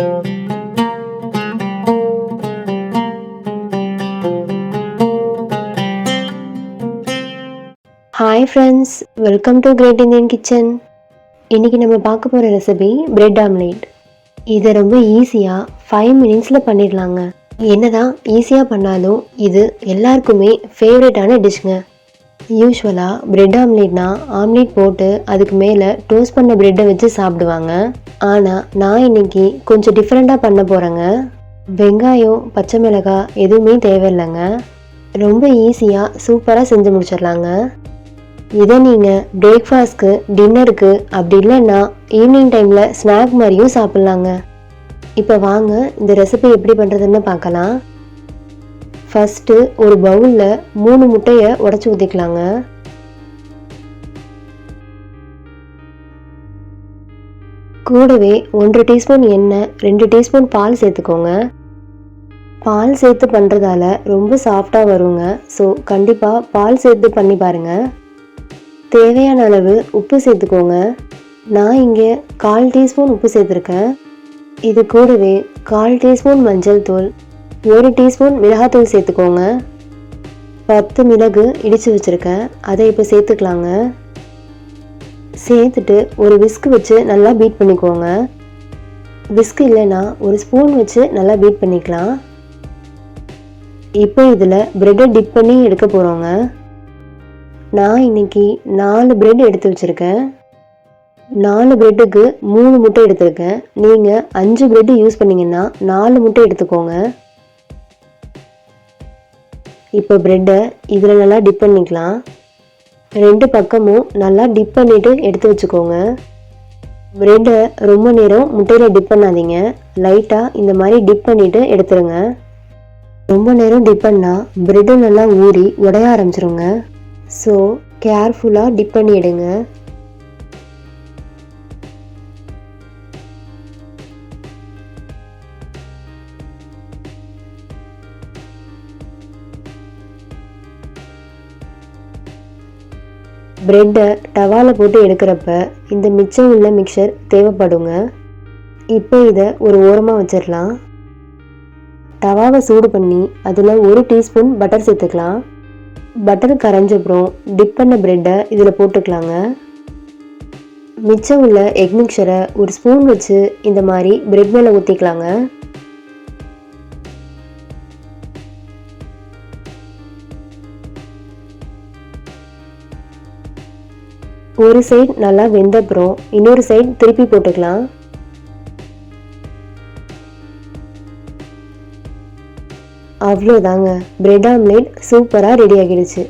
Hi friends welcome to great Indian kitchen இன்றைக்கி நம்ம பார்க்க போகிற ரெசிபி பிரெட் ஆம்லேட் இதை ரொம்ப ஈஸியாக ஃபைவ் மினிட்ஸில் பண்ணிடலாங்க. என்னதான் ஈஸியாக பண்ணாலும் இது எல்லாருக்குமே ஃபேவரட்டான டிஷ்ங்க யூஸ்வலாக பிரெட் ஆம்லேட்னா ஆம்லேட் போட்டு அதுக்கு மேலே டோஸ்ட் பண்ண பிரெட்டை வச்சு சாப்பிடுவாங்க. ஆனால் நான் இன்னைக்கு கொஞ்சம் டிஃப்ரெண்ட்டாக பண்ண போகிறேங்க வெங்காயம் பச்சை மிளகாய் எதுவுமே தேவையில்லைங்க. ரொம்ப ஈஸியாக சூப்பராக செஞ்சு முடிச்சிடலாங்க. இதை நீங்கள் பிரேக்ஃபாஸ்ட்க்கு டின்னருக்கு அப்படி இல்லைன்னா ஈவினிங் டைமில் ஸ்நாக் மாதிரியும் சாப்பிட்லாங்க. இப்போ வாங்க இந்த ரெசிபி எப்படி பண்ணுறதுன்னு பார்க்கலாம். ஃபஸ்ட்டு ஒரு பவுலில் மூணு முட்டையை உடச்சி ஊற்றிக்கலாங்க கூடவே ஒன்றரை டீஸ்பூன் எண்ணெய் ரெண்டு டீஸ்பூன் பால் சேர்த்துக்கோங்க. பால் சேர்த்து பண்ணுறதால ரொம்ப சாஃப்டாக வருங்க. ஸோ கண்டிப்பாக பால் சேர்த்து பண்ணி பாருங்கள் தேவையான அளவு உப்பு சேர்த்துக்கோங்க. நான் இங்கே கால் டீஸ்பூன் உப்பு சேர்த்துருக்கேன். இது கூடவே கால் டீஸ்பூன் மஞ்சள் தூள் ஒரு டீஸ்பூன் மிளகாத்தூள் சேர்த்துக்கோங்க. பத்து மிளகு இடித்து வச்சுருக்கேன். அதை இப்போ சேர்த்துக்கலாங்க. சேர்த்துட்டு ஒரு விஸ்க் வச்சு நல்லா பீட் பண்ணிக்கோங்க. விஸ்க் இல்லைன்னா ஒரு ஸ்பூன் வச்சு நல்லா பீட் பண்ணிக்கலாம். இப்போ இதில் ப்ரெட்டை டிப் பண்ணி எடுக்க போகிறோங்க நான் இன்னைக்கு நாலு ப்ரெட் எடுத்து வச்சுருக்கேன். நாலு ப்ரெட்டுக்கு மூணு முட்டை எடுத்திருக்கேன். நீங்கள் அஞ்சு ப்ரெட்டு யூஸ் பண்ணிங்கன்னா நாலு முட்டை எடுத்துக்கோங்க. இப்போ ப்ரெட்டை இதில் நல்லா டிப் பண்ணிக்கலாம். ரெண்டு பக்கமும் நல்லா டிப் பண்ணிவிட்டு எடுத்து வச்சுக்கோங்க. ப்ரெட்டை ரொம்ப நேரம் முட்டையில் டிப் பண்ணாதீங்க. லைட்டாக இந்த மாதிரி டிப் பண்ணிவிட்டு எடுத்துருங்க. ரொம்ப நேரம் டிப் பண்ணால் ப்ரெட்டு நல்லா ஊறி உடைய ஆரம்பிச்சிருங்க. ஸோ கேர்ஃபுல்லாக டிப் பண்ணி எடுங்க. ப்ரெட்டை டவாவில் போட்டு எடுக்கிறப்ப இந்த மிச்சம் உள்ள மிக்சர் தேவைப்படுங்க. இப்போ இதை ஒரு ஓரமாக வச்சிடலாம். டவாவை சூடு பண்ணி அதில் ஒரு டீஸ்பூன் பட்டர் சேர்த்துக்கலாம். பட்டர் கரைஞ்சப்புறம் டிப் பண்ண ப்ரெட்டை இதில் போட்டுக்கலாங்க. மிச்சம் உள்ள எக் மிக்சரை ஒரு ஸ்பூன் வச்சு இந்த மாதிரி பிரெட் மேலே ஊற்றிக்கலாங்க ஒரு சைடு நல்லா வெந்தப்புறம் இன்னொரு சைடு திருப்பி போட்டுக்கலாம். அவ்வளோதாங்க. பிரெட் ஆம்லேட் சூப்பராக ரெடி ஆகிடுச்சு.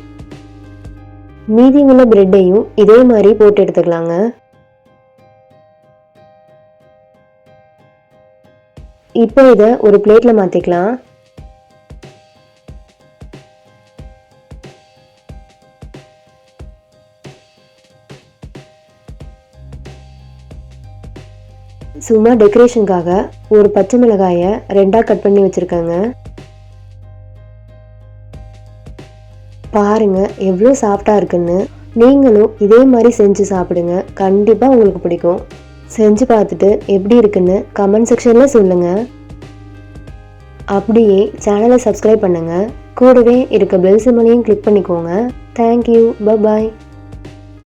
மீதி உள்ள பிரெட்டையும் இதே மாதிரி போட்டு எடுத்துக்கலாங்க. இப்போ இதை ஒரு பிளேட்டில் மாற்றிக்கலாம் சும்மா டெக்கரேஷனுக்காக ஒரு பச்சை மிளகாயை ரெண்டாக கட் பண்ணி வச்சுருக்கேங்க. பாருங்கள் எவ்வளோ சாஃப்டாக இருக்குன்னு. நீங்களும் இதே மாதிரி செஞ்சு சாப்பிடுங்க. கண்டிப்பாக உங்களுக்கு பிடிக்கும். செஞ்சு பார்த்துட்டு எப்படி இருக்குன்னு கமெண்ட் செக்ஷனில் சொல்லுங்கள் அப்படியே சேனலை சப்ஸ்கிரைப் பண்ணுங்கள் கூடவே இருக்க பெல் சிம்மலையும் கிளிக் பண்ணிக்கோங்க. Thank you bye